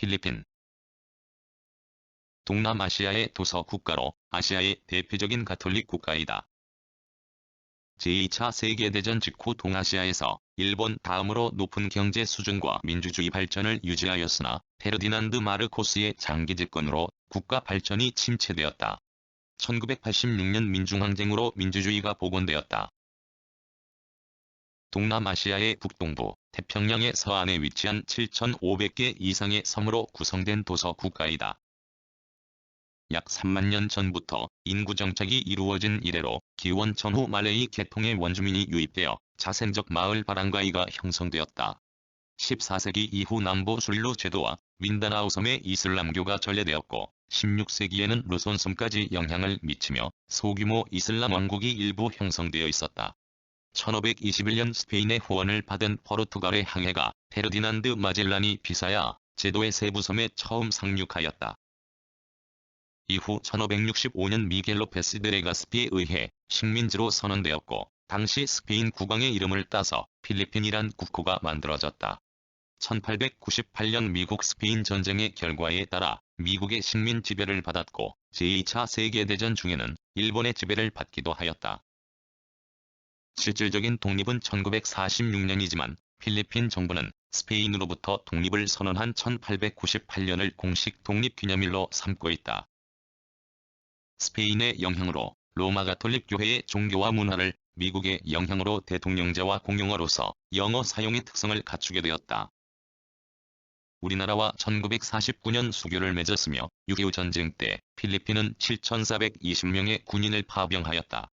필리핀 동남아시아의 도서 국가로 아시아의 대표적인 가톨릭 국가이다. 제2차 세계대전 직후 동아시아에서 일본 다음으로 높은 경제 수준과 민주주의 발전을 유지하였으나 페르디난드 마르코스의 장기 집권으로 국가 발전이 침체되었다. 1986년 민중항쟁으로 민주주의가 복원되었다. 동남아시아의 북동부, 태평양의 서안에 위치한 7,500개 이상의 섬으로 구성된 도서 국가이다. 약 3만 년 전부터 인구 정착이 이루어진 이래로 기원 전후 말레이 계통의 원주민이 유입되어 자생적 마을 바랑가이가 형성되었다. 14세기 이후 남부 술루 제도와 민다나오 섬의 이슬람교가 전래되었고 16세기에는 루손섬까지 영향을 미치며 소규모 이슬람 왕국이 일부 형성되어 있었다. 1521년 스페인의 후원을 받은 포르투갈의 항해가 페르디난드 마젤란이 비사야 제도의 세부 섬에 처음 상륙하였다. 이후 1565년 미겔 로페스 데레가스피에 의해 식민지로 선언되었고 당시 스페인 국왕의 이름을 따서 필리핀이란 국호가 만들어졌다. 1898년 미국 스페인 전쟁의 결과에 따라 미국의 식민 지배를 받았고 제2차 세계대전 중에는 일본의 지배를 받기도 하였다. 실질적인 독립은 1946년이지만 필리핀 정부는 스페인으로부터 독립을 선언한 1898년을 공식 독립기념일로 삼고 있다. 스페인의 영향으로 로마 가톨릭 교회의 종교와 문화를 미국의 영향으로 대통령제와 공용어로서 영어 사용의 특성을 갖추게 되었다. 우리나라와 1949년 수교를 맺었으며 6.25 전쟁 때 필리핀은 7,420명의 군인을 파병하였다.